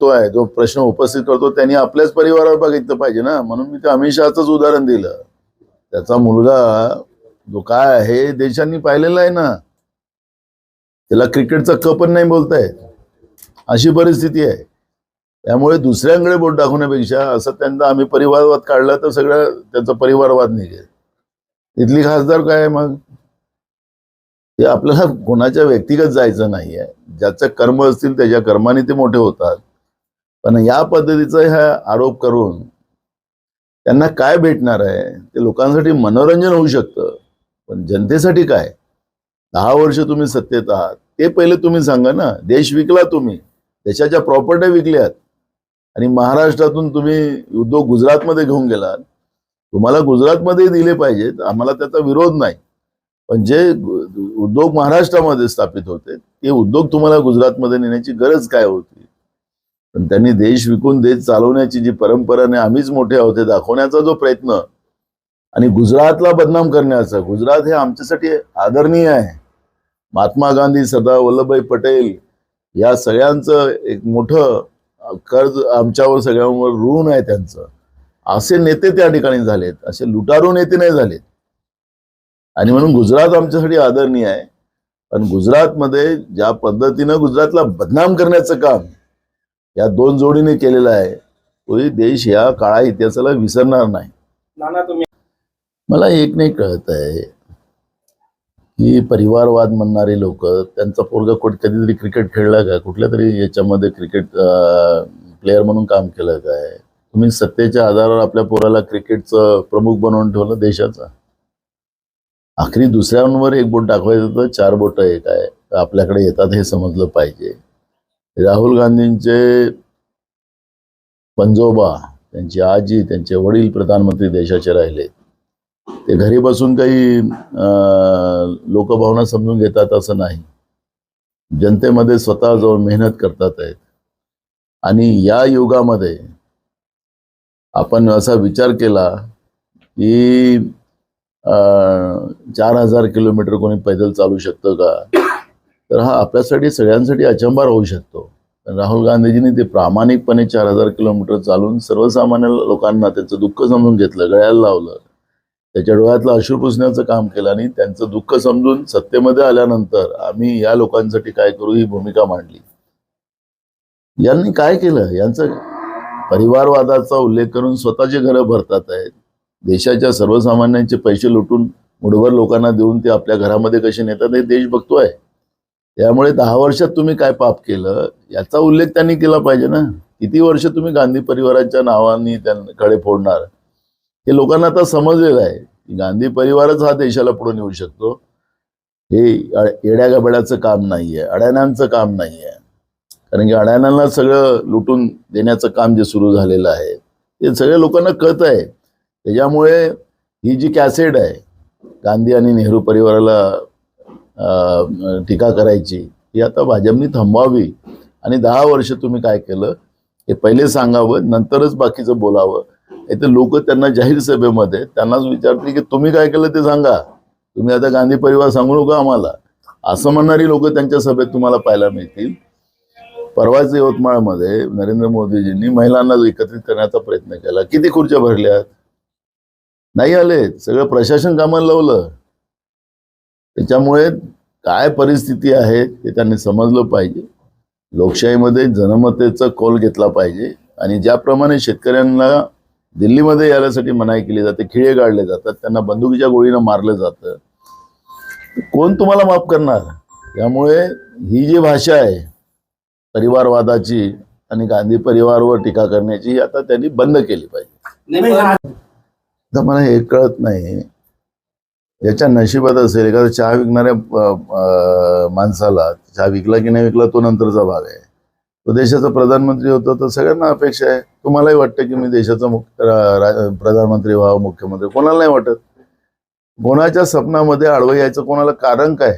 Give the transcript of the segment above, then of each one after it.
तो आहे जो प्रश्न उपस्थित करतो त्यांनी आपल्याच परिवारावर बघितलं पाहिजे ना. म्हणून मी ते अमित शहाचंच उदाहरण दिलं. त्याचा मुलगा जो काय आहे देशांनी पाहिलेला आहे ना. त्याला क्रिकेटचा क पण नाही बोलताय. अशी परिस्थिती आहे. त्यामुळे दुसऱ्यांकडे बोट दाखवण्यापेक्षा असं त्यांचा आम्ही परिवारवाद काढला तर सगळं त्यांचा परिवारवाद निघेल. इथली खासदार काय आहे मग? ते आपल्याला कोणाच्या व्यक्तिगत जायचं नाहीये. ज्याचं कर्म असतील त्याच्या कर्माने ते मोठे होतात. पण या पद्धतीचा ह्या आरोप करून त्यांना काय भेटणार आहे? ते लोकांसाठी मनोरंजन होऊ शकतं. पण जनतेसाठी काय? दहा वर्ष तुम्ही सत्तेत आहात. ते पहिले तुम्ही सांगा ना. देश विकला तुम्ही. देशाच्या प्रॉपर्ट्या विकल्यात. आणि महाराष्ट्रातून तुम्ही उद्योग गुजरातमध्ये घेऊन गेलात. तुम्हाला गुजरातमध्ये दिले पाहिजेत. आम्हाला त्याचा विरोध नाही. पण जे उद्योग महाराष्ट्रामध्ये स्थापित होते ते उद्योग तुम्हाला गुजरातमध्ये नेण्याची गरज काय होती? पण त्यांनी देश विकून देश चालवण्याची जी परंपरा आणि आम्हीच मोठे आहोत हे दाखवण्याचा जो प्रयत्न आणि गुजरातला बदनाम करण्याचा गुजरात हे आमच्यासाठी आदरणीय आहे. महात्मा गांधी सरदार वल्लभभाई पटेल या सगळ्यांचं एक मोठं कर्ज आमच्यावर सगळ्यांवर ऋण आहे त्यांचं. असे नेते त्या ठिकाणी झालेत असे लुटारू नेते नाही झालेत. आणि म्हणून गुजरात आमच्यासाठी आदरणीय आहे. पण गुजरातमध्ये ज्या पद्धतीनं गुजरातला बदनाम करण्याचं काम या दोन जोडीने केलेलं आहे. तोही देश या काळा इतिहासाला विसरणार नाही. नाना तुम्ही? मला एक नाही कळत आहे. की परिवारवाद म्हणणारे लोक त्यांचा पोरगा कुठ कधीतरी क्रिकेट खेळला का? कुठल्या तरी याच्यामध्ये क्रिकेट प्लेअर म्हणून काम केलं काय तुम्ही सत्तेच्या आधारावर आपल्या पोराला क्रिकेटचं प्रमुख बनवून ठेवलं देशाचा? आखरी दुसऱ्यांवर एक बोट दाखवायचं तर चार बोट एक आहे. आपल्याकडे येतात हे समजलं पाहिजे. राहुल गांधींचे पंजोबा त्यांची आजी त्यांचे वडील प्रधानमंत्री देशाचे राहिले. ते घरी बसून काही लोकभावना समजून घेतात असं नाही. जनतेमध्ये स्वतः जाऊन मेहनत करतात आहेत. आणि या युगामध्ये आपण असा विचार केला की अं, चार हजार किलोमीटर कोणी पैदल चालू शकतं का? तर हा आपल्यासाठी सगळ्यांसाठी अचंबार होऊ शकतो. राहुल गांधीजींनी ते प्रामाणिकपणे चार हजार किलोमीटर चालून सर्वसामान्य लोकांना त्यांचं दुःख समजून घेतलं गळ्याला लावलं. त्याच्या डोळ्यातलं अश्रू पुसण्याचं काम केलं आणि त्यांचं दुःख समजून सत्तेमध्ये आल्यानंतर आम्ही या लोकांसाठी काय करू ही भूमिका मांडली. यांनी काय केलं? यांचं परिवारवादाचा उल्लेख करून स्वतःची घरं भरतात आहेत. देशाच्या सर्वसामान्यांचे पैसे लुटून मुठभर लोकांना देऊन ते आपल्या घरामध्ये कसे नेतात हे देश बघतोय त्यामुळे दहा वर्षात तुम्ही काय पाप केलं याचा उल्लेख त्यांनी केला पाहिजे ना. किती वर्ष तुम्ही गांधी परिवाराच्या नावाने त्यांकडे फोडणार? हे लोकांना आता समजलेलं आहे. की गांधी परिवारच हा देशाला पुढे नेऊ शकतो. हे येड्या गबड्याचं काम नाहीये अडाण्यांचं काम नाहीये. कारण की अडाण्यांना सगळं लुटून देण्याचं काम जे सुरू झालेलं आहे ते सगळ्या लोकांना कळत आहे. त्याच्यामुळे ही जी कॅसेट आहे गांधी आणि नेहरू परिवाराला टीका करायची ही आता भाजपनी थांबवावी. आणि दहा वर्ष तुम्ही काय केलं? हे पहिले सांगावं नंतरच बाकीचं बोलावं. तर लोक त्यांना जाहीर सभेमध्ये त्यांनाच विचारतील की तुम्ही काय केलं ते सांगा. तुम्ही आता गांधी परिवार सांगू नका आम्हाला. असं म्हणणारी लोक त्यांच्या सभेत तुम्हाला पाहायला मिळतील. परवाच यवतमाळमध्ये नरेंद्र मोदीजींनी महिलांना एकत्रित करण्याचा प्रयत्न केला. किती खुर्च्या भरल्यात? नाही आले. सगळं प्रशासन कामाला लावलं. त्याच्यामुळे काय परिस्थिती आहे ते त्यांनी समजलं पाहिजे. लोकशाहीमध्ये जनमतेचा कौल घेतला पाहिजे आणि ज्याप्रमाणे शेतकऱ्यांना दिल्लीमध्ये यायसाठी मनाई केली जाते खिळे काढले जातात त्यांना बंदुकीच्या गोळीनं मारलं जातं. कोण तुम्हाला माफ करणार? त्यामुळे ही जी भाषा आहे परिवारवादाची आणि गांधी परिवारवर टीका करण्याची आता त्यांनी बंद केली पाहिजे. मला हे कळत नाही. याच्या नशिबात असेल एखादा चहा विकणाऱ्या माणसाला चहा विकला की नाही विकला तो नंतरचा भाग आहे. तो देशाचा प्रधानमंत्री होतो तर सगळ्यांना अपेक्षा आहे. तुम्हालाही वाटतं की मी देशाचा मुख्य प्रधानमंत्री व्हावं मुख्यमंत्री कोणाला नाही वाटत? कोणाच्या स्वप्नामध्ये आडवं यायचं कोणाला कारण काय?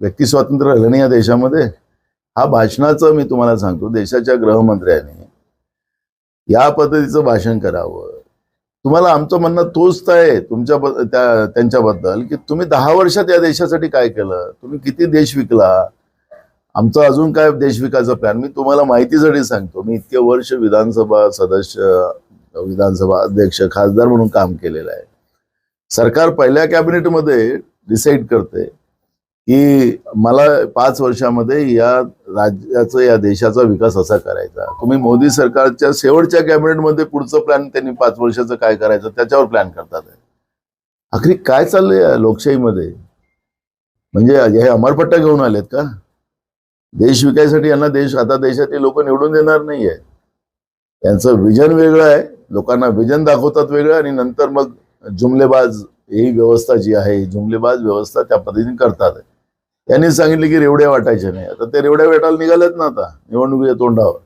व्यक्ती स्वातंत्र्य राहिलं नाही या देशामध्ये? हा भाषणाचं मी तुम्हाला सांगतो देशाच्या गृहमंत्र्यांनी या पद्धतीचं भाषण करावं. तुम्हाला आमचं म्हणणं तोच आहे तुमच्या त्या- त्यांच्याबद्दल की तुम्ही दहा वर्षात या देशासाठी काय केलं? तुम्ही किती देश विकला? आमचा अजून काय देश विकायचा प्लॅन मी तुम्हाला माहितीसाठी सांगतो. मी इतके वर्ष विधानसभा सदस्य विधानसभा अध्यक्ष खासदार म्हणून काम केलेलं आहे. सरकार पहिल्या कॅबिनेटमध्ये डिसाईड करते की मला पाच वर्षामध्ये या राज्याचा या देशाचा विकास असा करायचा. तुम्ही मोदी सरकारच्या शेवटच्या कॅबिनेटमध्ये पुढचं प्लॅन त्यांनी पाच वर्षाचं काय करायचं त्याच्यावर प्लॅन करतात. आखरी काय चाललंय या लोकशाहीमध्ये? म्हणजे हे अमरपट्टा घेऊन आलेत का? देश विकायसाठी यांना देश आता देशातले लोक निवडून देणार नाहीये. त्यांचं विजन वेगळं आहे. लोकांना विजन दाखवतात वेगळं आणि नंतर मग जुमलेबाज ही व्यवस्था जी आहे जुमलेबाज व्यवस्था त्या पद्धतीने करतात. यांनी सांगितले की रेवड्या वाटायच्या नाही. आता ते रेवड्या वेटायला निघालेत ना आता निवडणुकीच्या तोंडावर.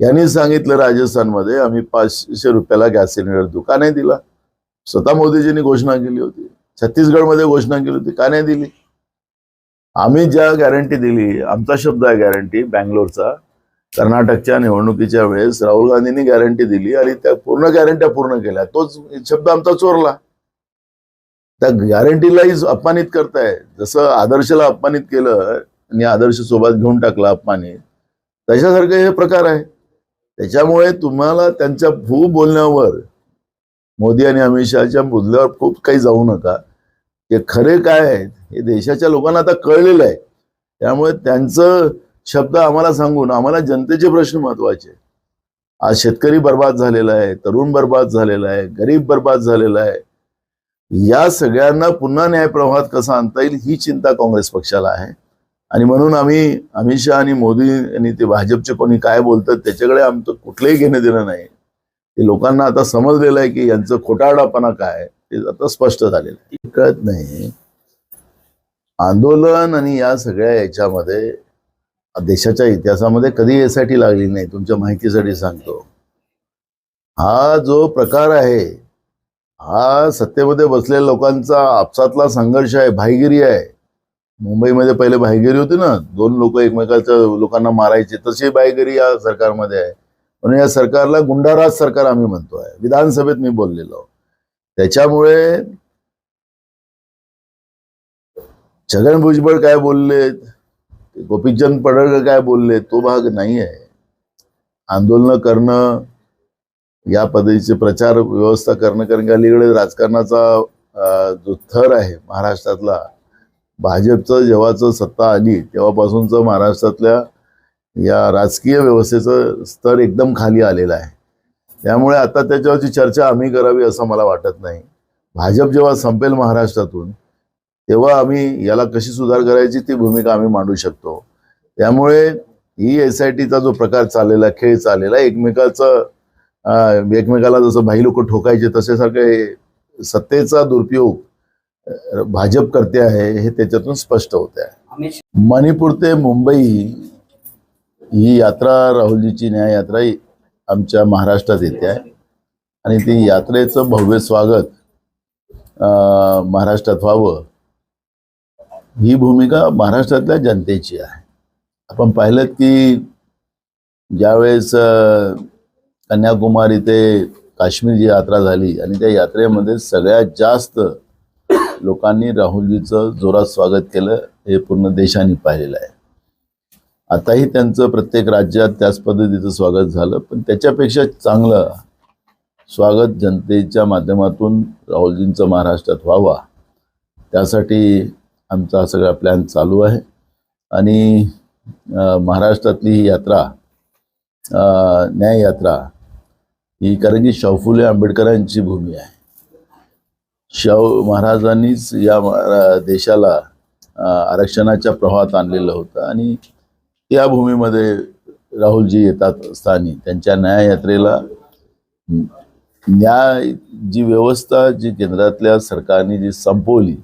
यांनी सांगितलं राजस्थानमध्ये आम्ही पाचशे रुपयाला गॅस सिलेंडर देऊ का नाही दिला. स्वतः मोदीजींनी घोषणा केली होती. छत्तीसगडमध्ये घोषणा केली होती का नाही दिली? आम्ही ज्या गॅरंटी दिली आमचा शब्द आहे गॅरंटी बँगलोरचा. कर्नाटकच्या निवडणुकीच्या वेळेस राहुल गांधींनी गॅरंटी दिली आणि त्या पूर्ण गॅरंट्या पूर्ण केल्या. तोच शब्द आमचा चोरला. त्या गॅरंटीलाही अपमानित करताय. जसं आदर्शला अपमानित केलं आणि आदर्श सोबत घेऊन टाकला अपमानित तशासारखे हे प्रकार आहे. त्याच्यामुळे तुम्हाला त्यांच्या भू बोलण्यावर मोदी आणि अमित शहाच्या बोलण्यावर खूप काही जाऊ नका. ते खरे काय आहेत हे देशाच्या लोकांना आता कळलेलं आहे. त्यामुळे त्यांचं शब्द आम्हाला सांगून आम्हाला जनतेचे प्रश्न महत्त्वाचे आज शेतकरी बर्बाद झालेला आहे तरुण बर्बाद झालेला आहे गरीब बर्बाद झालेला आहे. या सगळ्यांना पुन्हा न्यायप्रवाहात कसा आणता येईल ही चिंता काँग्रेस पक्षाला आहे. आणि म्हणून आम्ही अमित शहा आणि मोदी आणि ते भाजपचे कोणी काय बोलतात त्याच्याकडे आमचं कुठलंही घेणं देणं नाही. ते लोकांना आता समजलेलं आहे की यांचं खोटारडापणा काय ते आता स्पष्ट झालेलं आहे. कळत नाही. आंदोलन आणि या सगळ्या याच्यामध्ये देशाच्या इतिहासामध्ये कधी यासाठी लागली नाही तुमच्या माहितीसाठी सांगतो. हा जो प्रकार आहे हा सत्तेमध्ये बसलेल्या लोकांचा आपसातला संघर्ष आहे भाईगिरी आहे. मुंबईमध्ये पहिले भाईगिरी होती ना दोन लोक एकमेकाच्या लोकांना मारायचे तशी भाईगिरी या सरकारमध्ये आहे. म्हणून या सरकारला गुंडाराज सरकार आम्ही म्हणतोय विधानसभेत मी बोललेलो त्याच्यामुळे छगन भुजबळ काय बोललेत? गोपीचंद पडळकर काय बोलले तो भाग नाही आहे आंदोलनं करणं या पद्धतीचे प्रचार व्यवस्था करणं कारण की अलीकडे राजकारणाचा जो थर आहे महाराष्ट्रातला भाजपचं जेव्हाचं सत्ता आली तेव्हापासूनचं महाराष्ट्रातल्या या राजकीय व्यवस्थेचं स्तर एकदम खाली आलेलं आहे. त्यामुळे आता त्याच्यावरची चर्चा आम्ही करावी असं मला वाटत नाही. भाजप जेव्हा संपेल महाराष्ट्रातून तेव्हा आम्ही याला कशी सुधार करायची ती भूमिका आम्ही मांडू शकतो. त्यामुळे ही एस आय टीचा जो प्रकार चाललेला खेळ चाललेला एकमेकाचं एकमेकाला जसं भाई लोक ठोकायचे तसे सारखे सत्तेचा दुरुपयोग भाजप करते आहे हे त्याच्यातून स्पष्ट होत आहे मणिपूर ते मुंबई ही यात्रा राहुलजीची न्याय यात्रा ही आमच्या महाराष्ट्रात येते आहे. आणि ती यात्रेचं भव्य स्वागत महाराष्ट्रात व्हावं ही भूमिका महाराष्ट्रातल्या जनतेची आहे. आपण पाहिलं की ज्यावेळेस कन्याकुमारी ते काश्मीर जी यात्रा झाली आणि त्या यात्रेमध्ये सगळ्यात जास्त लोकांनी राहुलजीचं जोरात स्वागत केलं हे पूर्ण देशाने पाहिलेलं आहे. आताही त्यांचं प्रत्येक राज्यात त्याच पद्धतीचं स्वागत झालं पण त्याच्यापेक्षा चांगलं स्वागत जनतेच्या माध्यमातून राहुलजींचं महाराष्ट्रात व्हावा त्यासाठी आमचा सगळा प्लॅन चालू आहे. आणि महाराष्ट्रातली ही यात्रा न्याय यात्रा ही कारण की शाहू फुले आंबेडकरांची भूमी आहे. शाहू महाराजांनीच या देशाला आरक्षणाच्या प्रवाहात आणलेलं होतं आणि त्या भूमीमध्ये राहुलजी येतात स्थानी. त्यांच्या न्याय यात्रेला न्याय जी व्यवस्था जी केंद्रातल्या सरकारने जी संपवली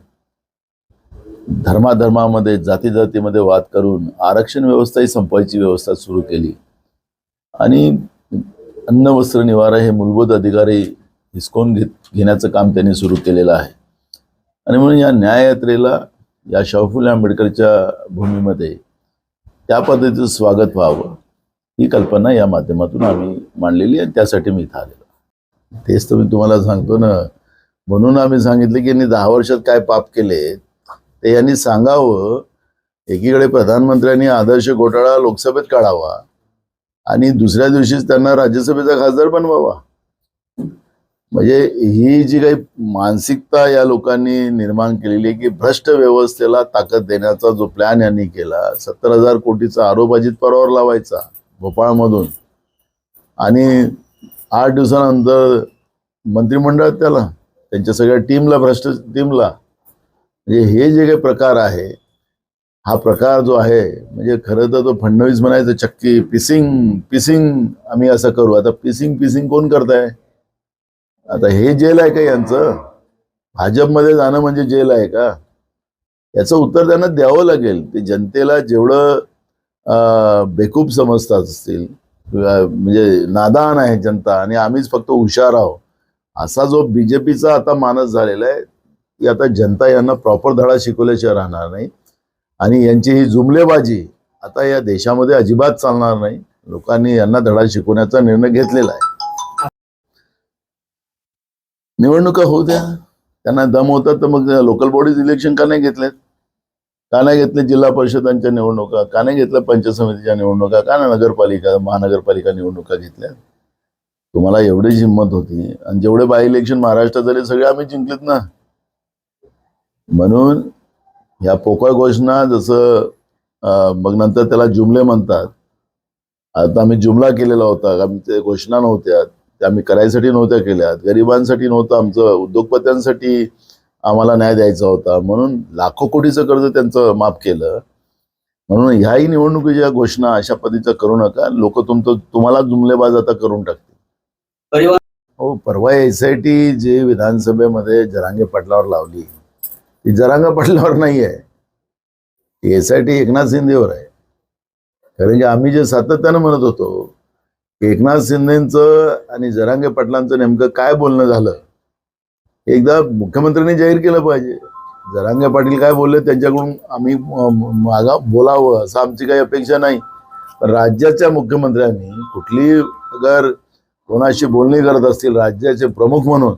धर्माधर्मामध्ये जाती जातीमध्ये वाद करून आरक्षण व्यवस्था ही संपवायची व्यवस्था सुरू केली. आणि अन्न वस्त्र निवारा हे मूलभूत अधिकारी हिसकून घेत घेण्याचं काम त्यांनी सुरू केलेलं आहे. आणि म्हणून या न्याययात्रेला या शाहू आंबेडकरच्या भूमीमध्ये त्या पद्धतीचं स्वागत व्हावं ही कल्पना या माध्यमातून आम्ही मांडलेली आहे. आणि त्यासाठी मी इथं आलेलो तेच तर मी तुम्हाला सांगतो ना म्हणून आम्ही सांगितलं की यांनी दहा वर्षात काय पाप केले ते यांनी सांगावं. एकीकडे प्रधानमंत्र्यांनी आदर्श घोटाळा लोकसभेत काढावा आणि दुसऱ्या दिवशीच त्यांना राज्यसभेचा खासदार बनवावा. म्हणजे ही जी काही मानसिकता या लोकांनी निर्माण केलेली आहे की भ्रष्ट व्यवस्थेला ताकद देण्याचा जो प्लॅन यांनी केला सत्तर हजार कोटीचा आरोप अजित पवारावर लावायचा भोपाळमधून. आणि आठ दिवसानंतर मंत्रिमंडळात त्याला त्यांच्या सगळ्या टीमला भ्रष्ट टीमला म्हणजे हे जे काही प्रकार आहे हा प्रकार जो आहे म्हणजे खरं तर तो फडणवीस म्हणायचं चक्की पिसिंग पिसिंग आम्ही असं करू. आता पिसिंग पिसिंग कोण करताय? आता हे जेल आहे का यांचं? भाजपमध्ये जाणं म्हणजे जेल आहे का? याचं उत्तर त्यांना द्यावं लागेल. ते जनतेला जेवढं बेकूप समजतात असतील म्हणजे नादान आहे जनता आणि आम्हीच फक्त हुशार आहोत. असा जो बीजेपीचा आता मानस झालेला आहे की आता जनता यांना प्रॉपर धडा शिकवल्याशिवाय राहणार नाही. आणि यांची ही जुमलेबाजी आता या देशामध्ये अजिबात चालणार नाही. लोकांनी यांना धडा शिकवण्याचा निर्णय घेतलेला आहे. निवडणुका होऊ द्या. त्यांना दम होतात तर मग लोकल बॉडीज इलेक्शन का नाही घेतलेत? का नाही घेतले जिल्हा परिषदांच्या निवडणुका? का नाही घेतल्या पंचायत समितीच्या निवडणुका? का नाही नगरपालिका महानगरपालिका निवडणुका घेतल्या? तुम्हाला एवढीच हिंमत होती. आणि जेवढे बाय इलेक्शन महाराष्ट्रात झाले सगळे आम्ही जिंकलेत ना. म्हणून ह्या पोकळ घोषणा जसं मग नंतर त्याला जुमले म्हणतात. आता आम्ही जुमला केलेला होता आमच्या घोषणा नव्हत्या त्या आम्ही करायसाठी नव्हत्या केल्या. गरिबांसाठी नव्हतं आमचं उद्योगपत्यांसाठी आम्हाला न्याय द्यायचा होता. म्हणून लाखो कोटीचं कर्ज त्यांचं माफ केलं. म्हणून ह्याही निवडणुकीच्या घोषणा अशा पद्धतीचं करू नका. लोक तुमचं तुम्हाला जुमलेबाज आता करून टाकतील. हो परवा एस आय टी जी विधानसभेमध्ये जरांगे पाटलावर लावली. ती जरांगा पाटलावर नाही आहे. एस आय टी एकनाथ शिंदेवर आहे. कारण की आम्ही जे सातत्यानं म्हणत होतो की एकनाथ शिंदेचं आणि जरांगे पाटलांचं नेमकं काय बोलणं झालं एकदा मुख्यमंत्र्यांनी जाहीर केलं पाहिजे. जरांगे पाटील काय बोलले त्यांच्याकडून आम्ही मागा बोलावं असं आमची काही अपेक्षा नाही. पण राज्याच्या मुख्यमंत्र्यांनी कुठली अगर कोणाशी बोलणी करत असतील राज्याचे प्रमुख म्हणून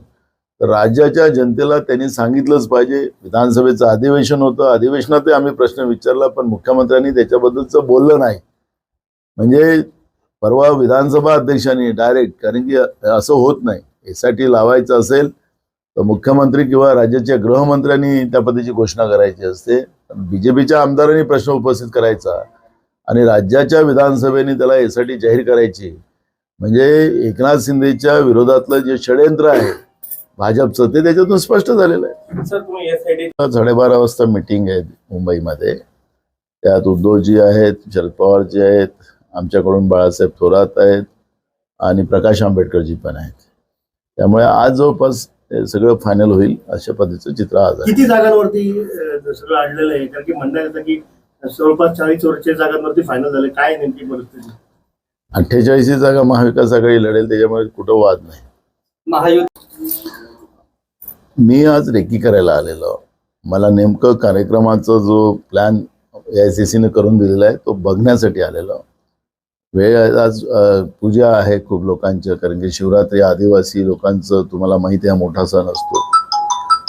तर राज्याच्या जनतेला त्यांनी सांगितलंच पाहिजे. विधानसभेचं अधिवेशन होतं. अधिवेशनातही आम्ही प्रश्न विचारला पण मुख्यमंत्र्यांनी त्याच्याबद्दलचं बोललं नाही. म्हणजे परवा विधानसभा अध्यक्षांनी डायरेक्ट कारण की असं होत नाही. एस लावायचं असेल तर मुख्यमंत्री किंवा राज्याच्या गृहमंत्र्यांनी त्या पद्धतीची घोषणा करायची असते. बीजेपीच्या आमदारांनी प्रश्न उपस्थित करायचा. आणि राज्याच्या विधानसभेने त्याला एस टी जाहीर करायची. म्हणजे एकनाथ शिंदेच्या विरोधातलं जे षडयंत्र आहे भाजपचं. ते त्याच्यातून स्पष्ट झालेलं आहे. सर तुम्ही यासाठी साडेबारा वाजता मिटिंग आहे मुंबईमध्ये. त्यात उद्धवजी आहेत शरद पवारजी आहेत आमच्याकडून बाळासाहेब थोरात आहेत आणि प्रकाश आंबेडकरजी पण आहेत. त्यामुळे आज जवळपास हे सगळं फायनल होईल अशा पद्धतीचं चित्र आज आहे. किती जागांवरती सगळं आणलेलं आहे? कारण की म्हणण्यात येतं की जवळपास चाळीस चौवेचाळीस जागांवरती फायनल झाले. काय नेमकी परिस्थिती? अठ्ठेचाळीस जागा महाविकास आघाडी लढेल त्याच्यामुळे कुठं वाद नाही. महायुती मी आज रेकी करायला आलेलो. मला नेमकं कार्यक्रमाचा जो प्लॅन ए आय सी सीने करून दिलेला आहे तो बघण्यासाठी आलेलो. वेळ आज पूजा आहे खूप लोकांच्या कारण की शिवरात्री आदिवासी लोकांचं तुम्हाला माहिती आहे मोठा सण असतो.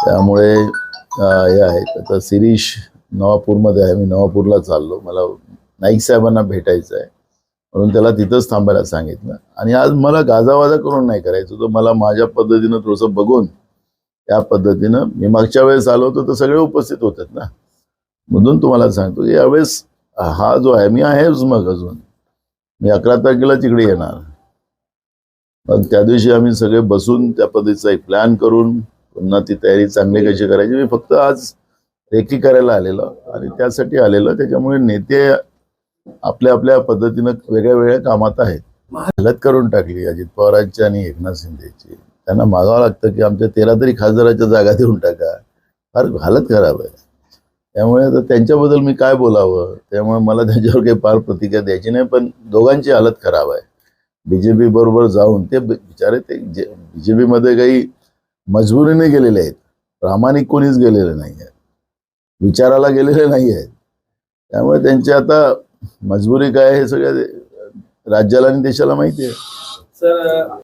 त्यामुळे हे आहे. आता शिरीष नवापूरमध्ये आहे मी नवापूरला चाललो. मला नाईक साहेबांना भेटायचं आहे. म्हणून त्याला तिथंच थांबायला सांगितलं. आणि आज मला गाजावाजा करून नाही करायचं. तर मला माझ्या पद्धतीनं थोडंसं बघून त्या पद्धतीनं मी मागच्या वेळेस आलो होतो तर सगळे उपस्थित होतात ना. म्हणून तुम्हाला सांगतो की यावेळेस हा जो आहे मी आहेच मग अजून. मी अकरा तारखेला तिकडे येणार. मग त्या दिवशी आम्ही सगळे बसून त्या पद्धतीचा एक प्लॅन करून पुन्हा ती तयारी चांगली कशी करायची मी फक्त आज रेकी करायला आलेलो आणि त्यासाठी आलेलो. त्याच्यामुळे नेते आपल्या आपल्या पद्धतीनं वेगळ्या वेगळ्या कामात आहेत. हालत करून टाकली अजित पवारांची आणि एकनाथ शिंदेची. त्यांना मागावं लागतं की आमच्या तेरा तरी खासदाराच्या जागा देऊन टाका. फार हालत खराब आहे. त्यामुळे आता त्यांच्याबद्दल मी काय बोलावं? त्यामुळे मला त्यांच्यावर काही फार प्रतिक्रिया द्यायची नाही पण दोघांची हालत खराब आहे. बी जे पी बरोबर जाऊन ते बिचारे ते जे बी जे पीमध्ये काही मजबुरीने गेलेले आहेत. प्रामाणिक कोणीच गेलेले नाही आहेत विचाराला गेलेले नाही आहेत. त्यामुळे त्यांची आता मजबुरी काय आहे हे सगळ्या राज्याला आणि देशाला माहिती आहे. सर